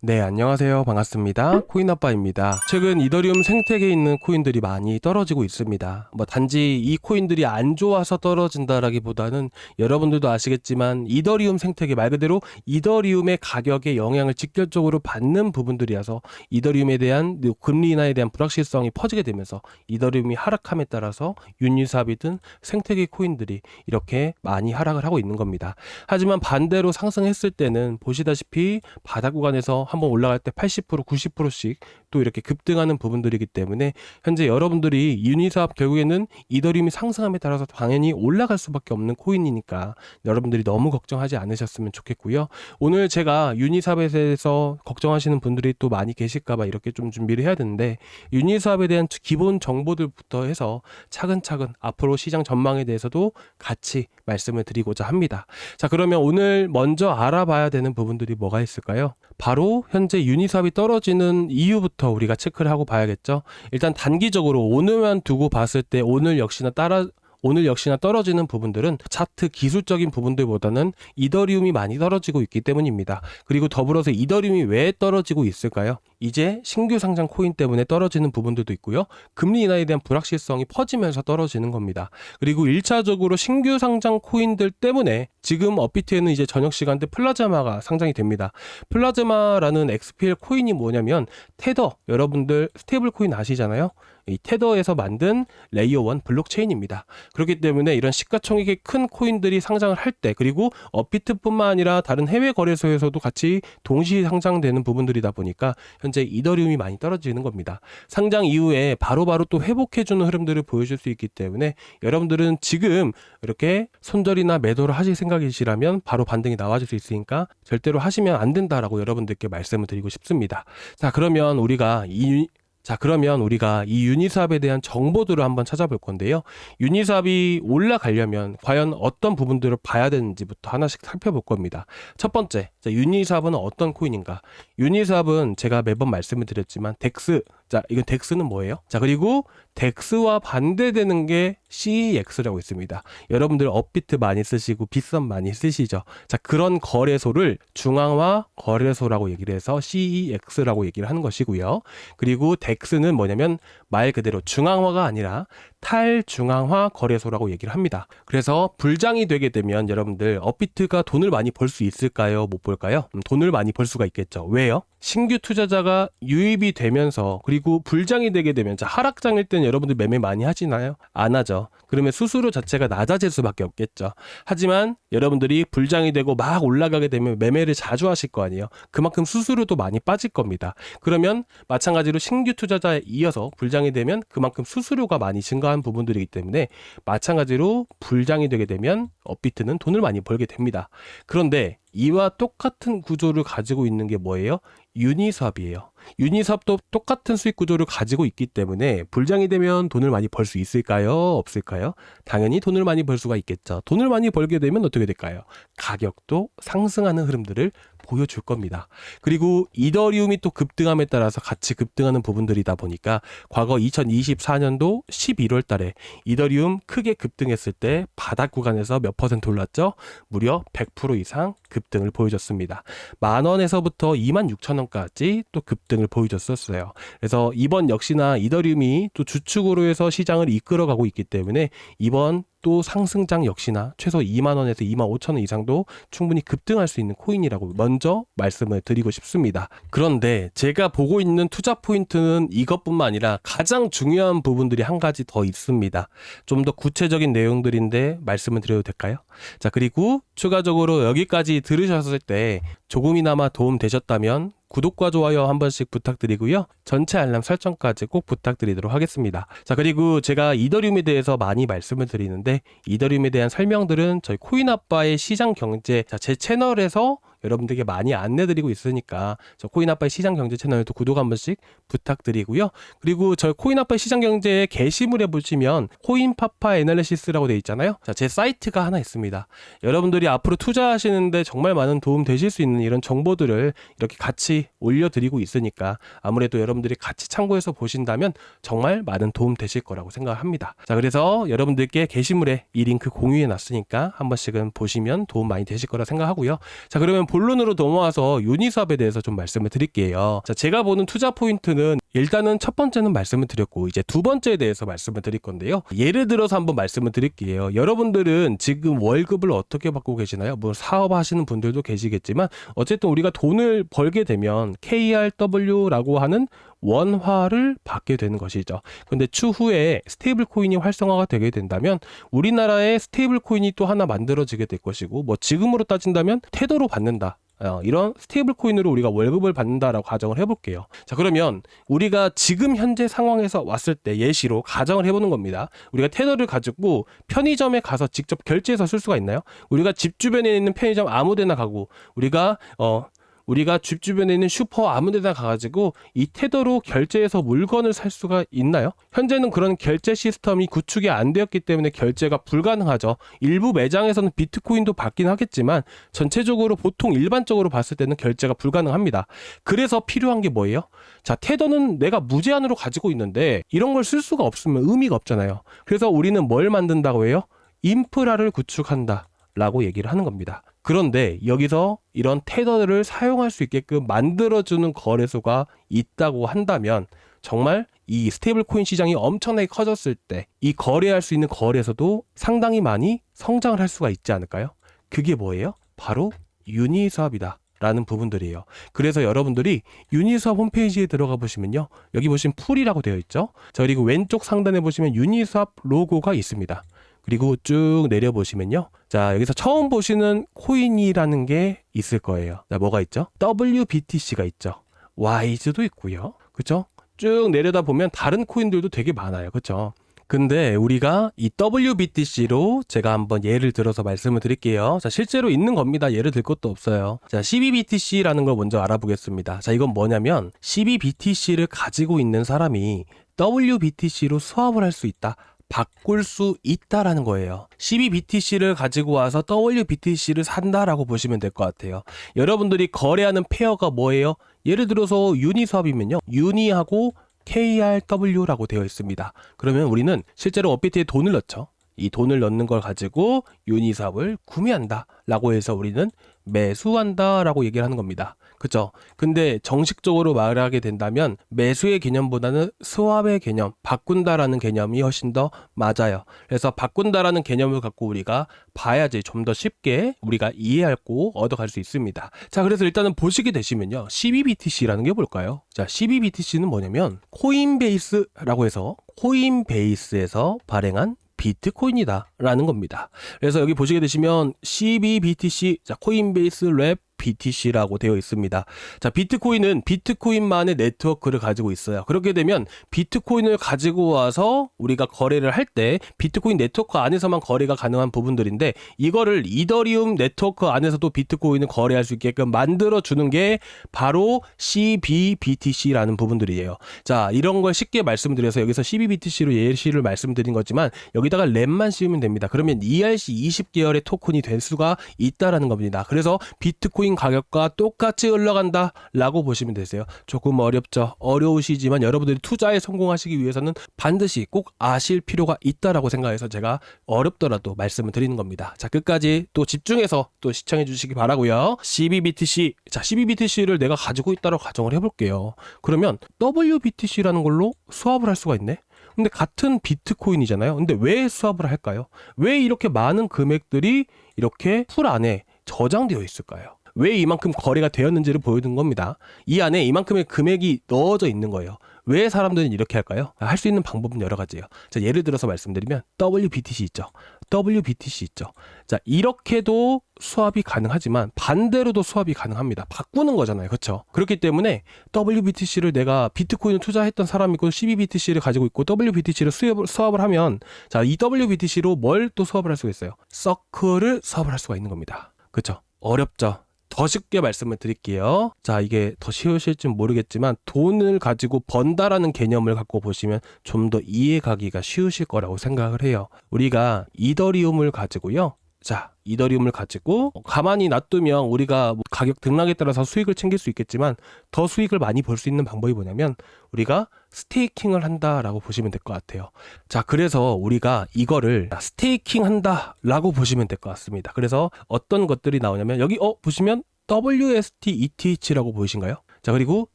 네, 안녕하세요. 반갑습니다. 코인아빠입니다. 최근 이더리움 생태계에 있는 코인들이 많이 떨어지고 있습니다. 뭐 단지 이 코인들이 안 좋아서 떨어진다라기보다는 여러분들도 아시겠지만 이더리움 생태계 말 그대로 이더리움의 가격에 영향을 직접적으로 받는 부분들이어서 이더리움에 대한 금리 인하에 대한 불확실성이 퍼지게 되면서 이더리움이 하락함에 따라서 유니삽이든 생태계 코인들이 이렇게 많이 하락을 하고 있는 겁니다. 하지만 반대로 상승했을 때는 보시다시피 바닥 구간에서 한번 올라갈 때 80% 90%씩 또 이렇게 급등하는 부분들이기 때문에 현재 여러분들이 유니삽 결국에는 이더리움이 상승함에 따라서 당연히 올라갈 수밖에 없는 코인이니까 여러분들이 너무 걱정하지 않으셨으면 좋겠고요. 오늘 제가 유니삽에 대해서 걱정하시는 분들이 또 많이 계실까봐 이렇게 좀 준비를 해야 되는데 유니삽에 대한 기본 정보들부터 해서 차근차근 앞으로 시장 전망에 대해서도 같이 말씀을 드리고자 합니다. 자, 그러면 오늘 먼저 알아봐야 되는 부분들이 뭐가 있을까요? 바로 현재 유니삽이 떨어지는 이유부터 우리가 체크를 하고 봐야겠죠. 일단 단기적으로 오늘만 두고 봤을 때 오늘 역시나 따라 오늘 역시나 떨어지는 부분들은 차트 기술적인 부분들보다는 이더리움이 많이 떨어지고 있기 때문입니다. 그리고 더불어서 이더리움이 왜 떨어지고 있을까요? 이제 신규 상장 코인 때문에 떨어지는 부분들도 있고요. 금리 인하에 대한 불확실성이 퍼지면서 떨어지는 겁니다. 그리고 1차적으로 신규 상장 코인들 때문에 지금 업비트에는 이제 저녁 시간대 플라즈마가 상장이 됩니다. 플라즈마라는 XPL 코인이 뭐냐면 테더 여러분들 스테이블 코인 아시잖아요. 이 테더에서 만든 레이어 1 블록체인입니다. 그렇기 때문에 이런 시가총액이 큰 코인들이 상장을 할 때 그리고 업비트뿐만 아니라 다른 해외 거래소에서도 같이 동시 상장되는 부분들이다 보니까 현재 이더리움이 많이 떨어지는 겁니다. 상장 이후에 바로바로 또 회복해주는 흐름들을 보여줄 수 있기 때문에 여러분들은 지금 이렇게 손절이나 매도를 하실 생각이시라면 바로 반등이 나와줄 수 있으니까 절대로 하시면 안 된다라고 여러분들께 말씀을 드리고 싶습니다. 자 그러면 우리가 이 자, 그러면 우리가 이 유니삽에 대한 정보들을 한번 찾아볼 건데요. 유니삽이 올라가려면 과연 어떤 부분들을 봐야 되는지부터 하나씩 살펴볼 겁니다. 첫 번째, 자, 유니삽은 어떤 코인인가? 유니삽은 제가 매번 말씀을 드렸지만 덱스, 자, 이건 덱스는 뭐예요? 자, 그리고 덱스와 반대되는 게 CEX라고 있습니다. 여러분들 업비트 많이 쓰시고 빗썸 많이 쓰시죠. 자, 그런 거래소를 중앙화 거래소라고 얘기를 해서 CEX라고 얘기를 하는 것이고요. 그리고 덱스는 뭐냐면 말 그대로 중앙화가 아니라 탈중앙화 거래소라고 얘기를 합니다. 그래서 불장이 되게 되면 여러분들 업비트가 돈을 많이 벌 수 있을까요? 못 벌까요? 음, 돈을 많이 벌 수가 있겠죠. 왜요? 신규 투자자가 유입이 되면서 그리고 불장이 되게 되면 자 하락장일 때는 여러분들 매매 많이 하시나요? 안 하죠. 그러면 수수료 자체가 낮아질 수밖에 없겠죠. 하지만 여러분들이 불장이 되고 막 올라가게 되면 매매를 자주 하실 거 아니에요. 그만큼 수수료도 많이 빠질 겁니다. 그러면 마찬가지로 신규 투자자에 이어서 불장이 되면 그만큼 수수료가 많이 증가 한 부분들이기 때문에 마찬가지로 불장이 되게 되면 업비트는 돈을 많이 벌게 됩니다. 그런데 이와 똑같은 구조를 가지고 있는 게 뭐예요? 유니삽이에요. 유니삽도 똑같은 수익 구조를 가지고 있기 때문에 불장이 되면 돈을 많이 벌 수 있을까요? 없을까요? 당연히 돈을 많이 벌 수가 있겠죠. 돈을 많이 벌게 되면 어떻게 될까요? 가격도 상승하는 흐름들을 보여줄 겁니다. 그리고 이더리움이 또 급등함에 따라서 같이 급등하는 부분들이다 보니까 과거 2024년도 11월 달에 이더리움 크게 급등했을 때 바닥 구간에서 몇 퍼센트 올랐죠? 무려 100% 이상 급등을 보여줬습니다. 만 원에서부터 2만 6천 원까지 또 급등을 보여줬었어요. 그래서 이번 역시나 이더리움이 또 주축으로 해서 시장을 이끌어가고 있기 때문에 이번 또 상승장 역시나 최소 2만 원에서 2만 5천 원 이상도 충분히 급등할 수 있는 코인이라고 먼저 말씀을 드리고 싶습니다. 그런데 제가 보고 있는 투자 포인트는 이것뿐만 아니라 가장 중요한 부분들이 한 가지 더 있습니다. 좀 더 구체적인 내용들인데 말씀을 드려도 될까요? 자, 그리고 추가적으로 여기까지 들으셨을 때 조금이나마 도움 되셨다면 구독과 좋아요 한 번씩 부탁드리고요. 전체 알람 설정까지 꼭 부탁드리도록 하겠습니다. 자, 그리고 제가 이더리움에 대해서 많이 말씀을 드리는데 이더리움에 대한 설명들은 저희 코인 아빠의 시장 경제 자, 제 채널에서 여러분들에게 많이 안내드리고 있으니까 저 코인아빠의 시장 경제 채널도 구독 한 번씩 부탁드리고요. 그리고 저 코인아빠의 시장 경제에 게시물에 보시면 코인파파 애널리시스라고 되어 있잖아요. 자, 제 사이트가 하나 있습니다. 여러분들이 앞으로 투자하시는데 정말 많은 도움 되실 수 있는 이런 정보들을 이렇게 같이 올려드리고 있으니까 아무래도 여러분들이 같이 참고해서 보신다면 정말 많은 도움 되실 거라고 생각합니다. 자, 그래서 여러분들께 게시물에 이 링크 공유해 놨으니까 한 번씩은 보시면 도움 많이 되실 거라 생각하고요. 자, 그러면 본론으로 넘어와서 유니스왑에 대해서 좀 말씀을 드릴게요. 자, 제가 보는 투자 포인트는 일단은 첫 번째는 말씀을 드렸고 이제 두 번째에 대해서 말씀을 드릴 건데요. 예를 들어서 한번 말씀을 드릴게요. 여러분들은 지금 월급을 어떻게 받고 계시나요? 뭐 사업하시는 분들도 계시겠지만 어쨌든 우리가 돈을 벌게 되면 KRW라고 하는 원화를 받게 되는 것이죠. 근데 추후에 스테이블 코인이 활성화가 되게 된다면 우리나라에 스테이블 코인이 또 하나 만들어지게 될 것이고 뭐 지금으로 따진다면 태도로 받는다. 어, 이런 스테이블 코인으로 우리가 월급을 받는다라고 가정을 해볼게요. 자, 그러면 우리가 지금 현재 상황에서 왔을 때 예시로 가정을 해보는 겁니다. 우리가 테더를 가지고 편의점에 가서 직접 결제해서 쓸 수가 있나요? 우리가 집 주변에 있는 편의점 아무 데나 가고 우리가 어, 우리가 집 주변에 있는 슈퍼 아무 데나 가가지고 이 테더로 결제해서 물건을 살 수가 있나요? 현재는 그런 결제 시스템이 구축이 안 되었기 때문에 결제가 불가능하죠. 일부 매장에서는 비트코인도 받긴 하겠지만 전체적으로 보통 일반적으로 봤을 때는 결제가 불가능합니다. 그래서 필요한 게 뭐예요? 자, 테더는 내가 무제한으로 가지고 있는데 이런 걸 쓸 수가 없으면 의미가 없잖아요. 그래서 우리는 뭘 만든다고 해요? 인프라를 구축한다. 라고 얘기를 하는 겁니다. 그런데 여기서 이런 테더를 사용할 수 있게끔 만들어주는 거래소가 있다고 한다면 정말 이 스테이블 코인 시장이 엄청나게 커졌을 때 이 거래할 수 있는 거래소도 상당히 많이 성장을 할 수가 있지 않을까요? 그게 뭐예요? 바로 유니스왑이다. 라는 부분들이에요. 그래서 여러분들이 유니스왑 홈페이지에 들어가 보시면요. 여기 보시면 풀이라고 되어 있죠. 자, 그리고 왼쪽 상단에 보시면 유니스왑 로고가 있습니다. 그리고 쭉 내려보시면요. 자, 여기서 처음 보시는 코인이라는 게 있을 거예요. 자, 뭐가 있죠? WBTC가 있죠. 와이즈도 있고요. 그쵸? 쭉 내려다 보면 다른 코인들도 되게 많아요. 그쵸? 근데 우리가 이 WBTC로 제가 한번 예를 들어서 말씀을 드릴게요. 자, 실제로 있는 겁니다. 예를 들 것도 없어요. 자, CBBTC라는 걸 먼저 알아보겠습니다. 자, 이건 뭐냐면 CBBTC를 가지고 있는 사람이 WBTC로 수합을 할 수 있다. 바꿀 수 있다라는 거예요. CBBTC를 가지고 와서 WBTC를 산다라고 보시면 될 것 같아요. 여러분들이 거래하는 페어가 뭐예요? 예를 들어서 유니스왑이면요. 유니하고 KRW라고 되어 있습니다. 그러면 우리는 실제로 업비트에 돈을 넣죠. 이 돈을 넣는 걸 가지고 유니스왑을 구매한다. 라고 해서 우리는 매수한다. 라고 얘기를 하는 겁니다. 그쵸? 근데 정식적으로 말하게 된다면 매수의 개념보다는 스왑의 개념, 바꾼다라는 개념이 훨씬 더 맞아요. 그래서 바꾼다라는 개념을 갖고 우리가 봐야지 좀 더 쉽게 우리가 이해하고 얻어갈 수 있습니다. 자, 그래서 일단은 보시게 되시면요. CBBTC라는 게 뭘까요? 자, CBBTC는 뭐냐면 코인베이스라고 해서 코인베이스에서 발행한 비트코인이다라는 겁니다. 그래서 여기 보시게 되시면 CBBTC, 자, 코인베이스 랩 BTC라고 되어 있습니다. 자, 비트코인은 비트코인만의 네트워크를 가지고 있어요. 그렇게 되면 비트코인을 가지고 와서 우리가 거래를 할 때 비트코인 네트워크 안에서만 거래가 가능한 부분들인데 이거를 이더리움 네트워크 안에서도 비트코인을 거래할 수 있게끔 만들어 주는 게 바로 CBBTC라는 부분들이에요. 자, 이런 걸 쉽게 말씀드려서 여기서 CBBTC로 예시를 말씀드린 거지만 여기다가 램만 씌우면 됩니다. 그러면 ERC 20계열의 토큰이 될 수가 있다라는 겁니다. 그래서 비트 코인 가격과 똑같이 흘러간다 라고 보시면 되세요. 조금 어렵죠. 어려우시지만 여러분들이 투자에 성공하시기 위해서는 반드시 꼭 아실 필요가 있다라고 생각해서 제가 어렵더라도 말씀을 드리는 겁니다. 자, 끝까지 또 집중해서 또 시청해 주시기 바라고요. CBBTC. 자, CBBTC를 내가 가지고 있다고 가정을 해 볼게요. 그러면 WBTC라는 걸로 수합을 할 수가 있네. 근데 같은 비트코인이잖아요. 근데 왜 수합을 할까요? 왜 이렇게 많은 금액들이 이렇게 풀 안에 저장되어 있을까요? 왜 이만큼 거래가 되었는지를 보여준 겁니다. 이 안에 이만큼의 금액이 넣어져 있는 거예요. 왜 사람들은 이렇게 할까요? 할 수 있는 방법은 여러 가지예요. 자, 예를 들어서 말씀드리면 WBTC 있죠. WBTC 있죠. 자, 이렇게도 수합이 가능하지만 반대로도 수합이 가능합니다. 바꾸는 거잖아요. 그렇죠? 그렇기 때문에 WBTC를 내가 비트코인을 투자했던 사람이고 CBBTC를 가지고 있고 WBTC를 수합을, 수합을 하면 자, 이 WBTC로 뭘 또 수합을 할 수가 있어요? 서클을 수합을 할 수가 있는 겁니다. 그렇죠? 어렵죠? 더 쉽게 말씀을 드릴게요. 자, 이게 더 쉬우실지 모르겠지만 돈을 가지고 번다라는 개념을 갖고 보시면 좀 더 이해가기가 쉬우실 거라고 생각을 해요. 우리가 이더리움을 가지고요. 자, 이더리움을 가지고 가만히 놔두면 우리가 뭐 가격 등락에 따라서 수익을 챙길 수 있겠지만 더 수익을 많이 벌 수 있는 방법이 뭐냐면 우리가 스테이킹을 한다라고 보시면 될 것 같아요. 자, 그래서 우리가 이거를 스테이킹 한다라고 보시면 될 것 같습니다. 그래서 어떤 것들이 나오냐면 여기 어 보시면 WST ETH라고 보이신가요? 자, 그리고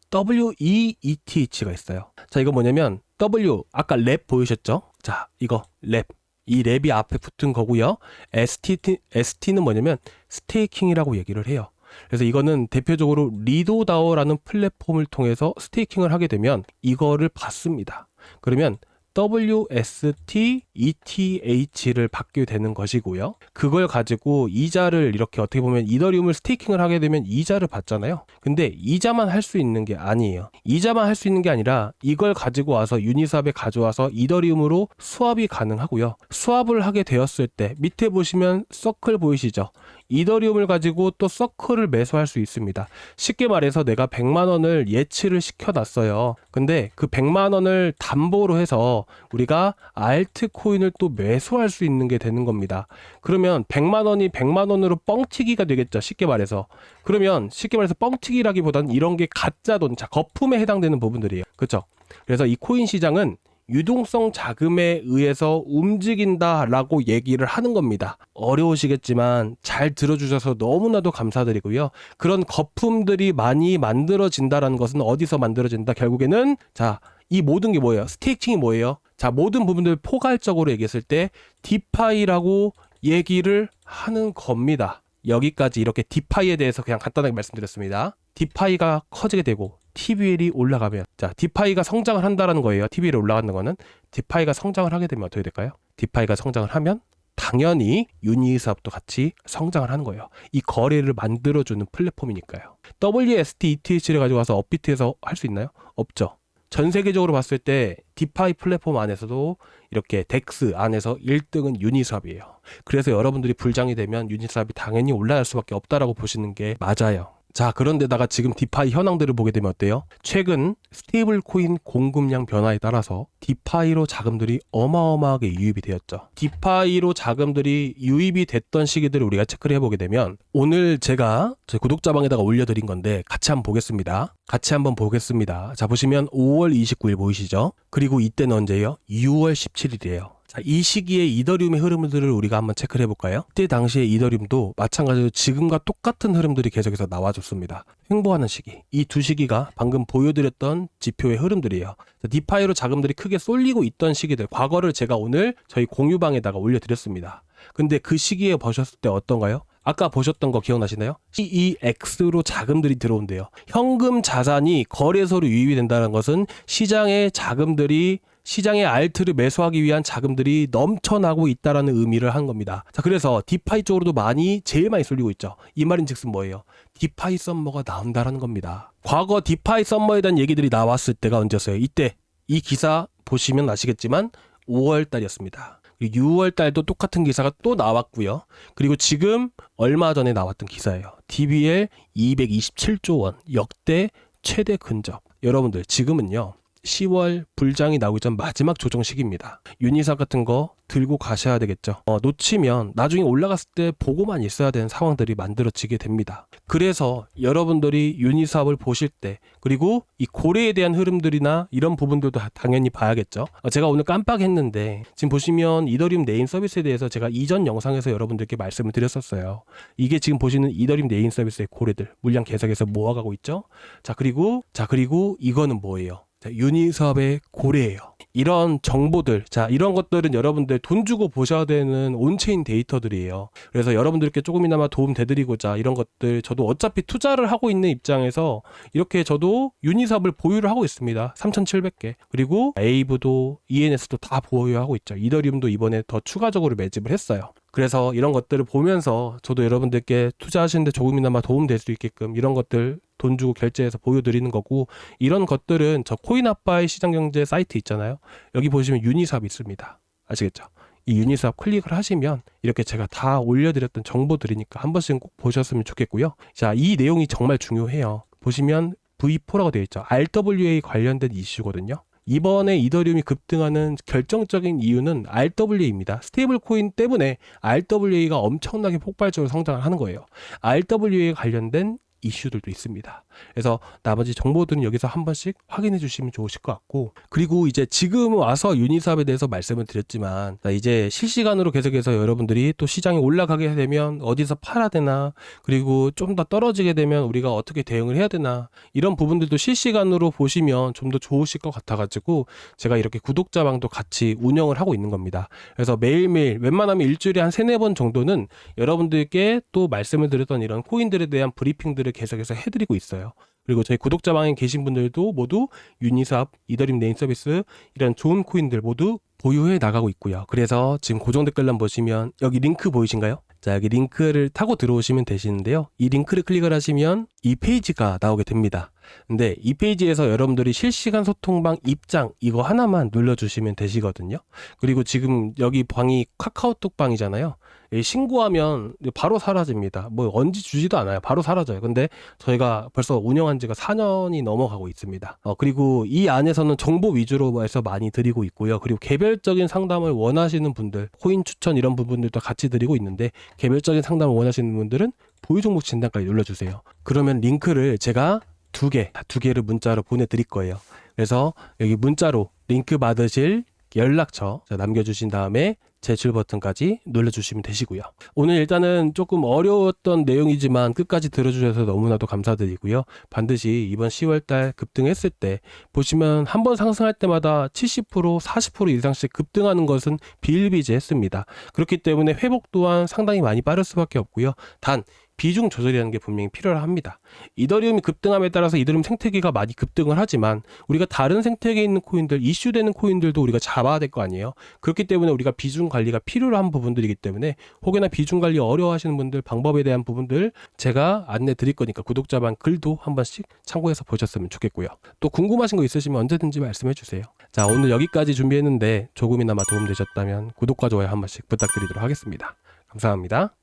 WEETH가 있어요. 자, 이거 뭐냐면 W 아까 랩 보이셨죠? 자, 이거 랩. 이 랩이 앞에 붙은 거고요. ST, ST는 뭐냐면 스테이킹이라고 얘기를 해요. 그래서 이거는 대표적으로 리도다오라는 플랫폼을 통해서 스테이킹을 하게 되면 이거를 받습니다. 그러면 WST ETH를 받게 되는 것이고요. 그걸 가지고 이자를 이렇게 어떻게 보면 이더리움을 스테이킹을 하게 되면 이자를 받잖아요. 근데 이자만 할 수 있는 게 아니에요. 이자만 할 수 있는 게 아니라 이걸 가지고 와서 유니스왑에 가져와서 이더리움으로 수합이 가능하고요. 수합을 하게 되었을 때 밑에 보시면 서클 보이시죠? 이더리움을 가지고 또 서클을 매수할 수 있습니다. 쉽게 말해서 내가 100만 원을 예치를 시켜놨어요. 근데 그 100만 원을 담보로 해서 우리가 알트코인을 또 매수할 수 있는 게 되는 겁니다. 그러면 100만 원이 100만 원으로 뻥튀기가 되겠죠. 쉽게 말해서. 그러면 쉽게 말해서 뻥튀기라기보다는 이런 게 가짜 돈, 자 거품에 해당되는 부분들이에요. 그렇죠? 그래서 이 코인 시장은 유동성 자금에 의해서 움직인다라고 얘기를 하는 겁니다. 어려우시겠지만 잘 들어주셔서 너무나도 감사드리고요. 그런 거품들이 많이 만들어진다라는 것은 어디서 만들어진다? 결국에는 자, 이 모든 게 뭐예요? 스테이킹이 뭐예요? 자, 모든 부분들 포괄적으로 얘기했을 때 디파이라고 얘기를 하는 겁니다. 여기까지 이렇게 디파이에 대해서 그냥 간단하게 말씀드렸습니다. 디파이가 커지게 되고 TVL이 올라가면 자 디파이가 성장을 한다라는 거예요. TVL이 올라가는 거는 디파이가 성장을 하게 되면 어떻게 될까요? 디파이가 성장을 하면 당연히 유니스왑도 같이 성장을 하는 거예요. 이 거래를 만들어주는 플랫폼이니까요. WST ETH를 가지고 와서 업비트에서 할 수 있나요? 없죠. 전 세계적으로 봤을 때 디파이 플랫폼 안에서도 이렇게 덱스 안에서 1등은 유니스왑이에요. 그래서 여러분들이 불장이 되면 유니스왑이 당연히 올라갈 수밖에 없다라고 보시는 게 맞아요. 자, 그런데다가 지금 디파이 현황들을 보게 되면 어때요? 최근 스테이블 코인 공급량 변화에 따라서 디파이로 자금들이 어마어마하게 유입이 되었죠. 디파이로 자금들이 유입이 됐던 시기들을 우리가 체크를 해보게 되면 오늘 제가 제 구독자방에다가 올려드린 건데 같이 한번 보겠습니다. 같이 한번 보겠습니다. 자, 보시면 5월 29일 보이시죠? 그리고 이때는 언제예요? 6월 17일이에요. 자, 이 시기에 이더리움의 흐름들을 우리가 한번 체크를 해볼까요? 그때 당시에 이더리움도 마찬가지로 지금과 똑같은 흐름들이 계속해서 나와줬습니다. 횡보하는 시기. 이 두 시기가 방금 보여드렸던 지표의 흐름들이에요. 자, 디파이로 자금들이 크게 쏠리고 있던 시기들. 과거를 제가 오늘 저희 공유방에다가 올려드렸습니다. 근데 그 시기에 보셨을 때 어떤가요? 아까 보셨던 거 기억나시나요? CEX로 자금들이 들어온대요. 현금 자산이 거래소로 유입이 된다는 것은 시장의 자금들이 시장의 알트를 매수하기 위한 자금들이 넘쳐나고 있다라는 의미를 한 겁니다. 자, 그래서 디파이 쪽으로도 많이 제일 많이 쏠리고 있죠. 이 말인즉슨 뭐예요? 디파이 썸머가 나온다라는 겁니다. 과거 디파이 썸머에 대한 얘기들이 나왔을 때가 언제였어요? 이때 이 기사 보시면 아시겠지만 5월 달이었습니다. 6월 달도 똑같은 기사가 또 나왔고요. 그리고 지금 얼마 전에 나왔던 기사예요. DBL 227조 원 역대 최대 근접. 여러분들 지금은요. 10월 불장이 나오기 전 마지막 조정 시기입니다. 유니사 같은 거 들고 가셔야 되겠죠. 어, 놓치면 나중에 올라갔을 때 보고만 있어야 되는 상황들이 만들어지게 됩니다. 그래서 여러분들이 유니사업을 보실 때 그리고 이 고래에 대한 흐름들이나 이런 부분들도 다- 당연히 봐야겠죠. 어, 제가 오늘 깜빡했는데 지금 보시면 이더리움 네임 서비스에 대해서 제가 이전 영상에서 여러분들께 말씀을 드렸었어요. 이게 지금 보시는 이더리움 네임 서비스의 고래들 물량 계속해서 모아가고 있죠. 자 그리고 자 그리고 이거는 뭐예요? 자, 유니사업의 고래예요. 이런 정보들, 자, 이런 것들은 여러분들 돈 주고 보셔야 되는 온체인 데이터들이에요. 그래서 여러분들께 조금이나마 도움 되드리고자 이런 것들, 저도 어차피 투자를 하고 있는 입장에서 이렇게 저도 유니사업을 보유를 하고 있습니다. 3,700개. 그리고 에이브도 ENS도 다 보유하고 있죠. 이더리움도 이번에 더 추가적으로 매집을 했어요. 그래서 이런 것들을 보면서 저도 여러분들께 투자하시는데 조금이나마 도움 될 수 있게끔 이런 것들 돈 주고 결제해서 보여드리는 거고 이런 것들은 저 코인 아빠의 시장경제 사이트 있잖아요. 여기 보시면 유니삽 있습니다. 아시겠죠? 이 유니삽 클릭을 하시면 이렇게 제가 다 올려드렸던 정보들이니까 한 번씩은 꼭 보셨으면 좋겠고요. 자, 이 내용이 정말 중요해요. 보시면 V4라고 되어 있죠. RWA 관련된 이슈거든요. 이번에 이더리움이 급등하는 결정적인 이유는 RWA입니다. 스테이블 코인 때문에 RWA가 엄청나게 폭발적으로 성장을 하는 거예요. RWA에 관련된 이슈들도 있습니다. 그래서 나머지 정보들은 여기서 한 번씩 확인해 주시면 좋으실 것 같고 그리고 이제 지금 와서 유니사업에 대해서 말씀을 드렸지만 자, 이제 실시간으로 계속해서 여러분들이 또 시장에 올라가게 되면 어디서 팔아야 되나 그리고 좀 더 떨어지게 되면 우리가 어떻게 대응을 해야 되나 이런 부분들도 실시간으로 보시면 좀 더 좋으실 것 같아가지고 제가 이렇게 구독자방도 같이 운영을 하고 있는 겁니다. 그래서 매일매일 웬만하면 일주일에 한 세네 번 정도는 여러분들께 또 말씀을 드렸던 이런 코인들에 대한 브리핑들을 계속해서 해드리고 있어요. 그리고 저희 구독자방에 계신 분들도 모두 유니삽, 이더리움 네임 서비스 이런 좋은 코인들 모두 보유해 나가고 있고요. 그래서 지금 고정 댓글란 보시면 여기 링크 보이신가요? 자, 여기 링크를 타고 들어오시면 되시는데요. 이 링크를 클릭을 하시면 이 페이지가 나오게 됩니다. 근데 이 페이지에서 여러분들이 실시간 소통방 입장 이거 하나만 눌러주시면 되시거든요. 그리고 지금 여기 방이 카카오톡 방이잖아요. 이 신고하면 바로 사라집니다. 뭐 언제 주지도 않아요. 바로 사라져요. 근데 저희가 벌써 운영한 지가 4년이 넘어가고 있습니다. 어, 그리고 이 안에서는 정보 위주로 해서 많이 드리고 있고요. 그리고 개별적인 상담을 원하시는 분들, 코인 추천 이런 부분들도 같이 드리고 있는데 개별적인 상담을 원하시는 분들은 보유 종목 진단까지 눌러주세요. 그러면 링크를 제가 두 개, 두 개를 문자로 보내드릴 거예요. 그래서 여기 문자로 링크 받으실 연락처 자, 남겨주신 다음에 제출 버튼까지 눌러주시면 되시고요. 오늘 일단은 조금 어려웠던 내용이지만 끝까지 들어주셔서 너무나도 감사드리고요. 반드시 이번 10월달 급등했을 때 보시면 한 번 상승할 때마다 70% 40% 이상씩 급등하는 것은 비일비재했습니다. 그렇기 때문에 회복 또한 상당히 많이 빠를 수밖에 없고요. 단 비중 조절이라는 게 분명히 필요합니다. 이더리움이 급등함에 따라서 이더리움 생태계가 많이 급등을 하지만 우리가 다른 생태계에 있는 코인들, 이슈되는 코인들도 우리가 잡아야 될 거 아니에요. 그렇기 때문에 우리가 비중 관리가 필요한 부분들이기 때문에 혹여나 비중 관리 어려워하시는 분들 방법에 대한 부분들 제가 안내 드릴 거니까 구독자방 글도 한 번씩 참고해서 보셨으면 좋겠고요. 또 궁금하신 거 있으시면 언제든지 말씀해 주세요. 자, 오늘 여기까지 준비했는데 조금이나마 도움되셨다면 구독과 좋아요 한 번씩 부탁드리도록 하겠습니다. 감사합니다.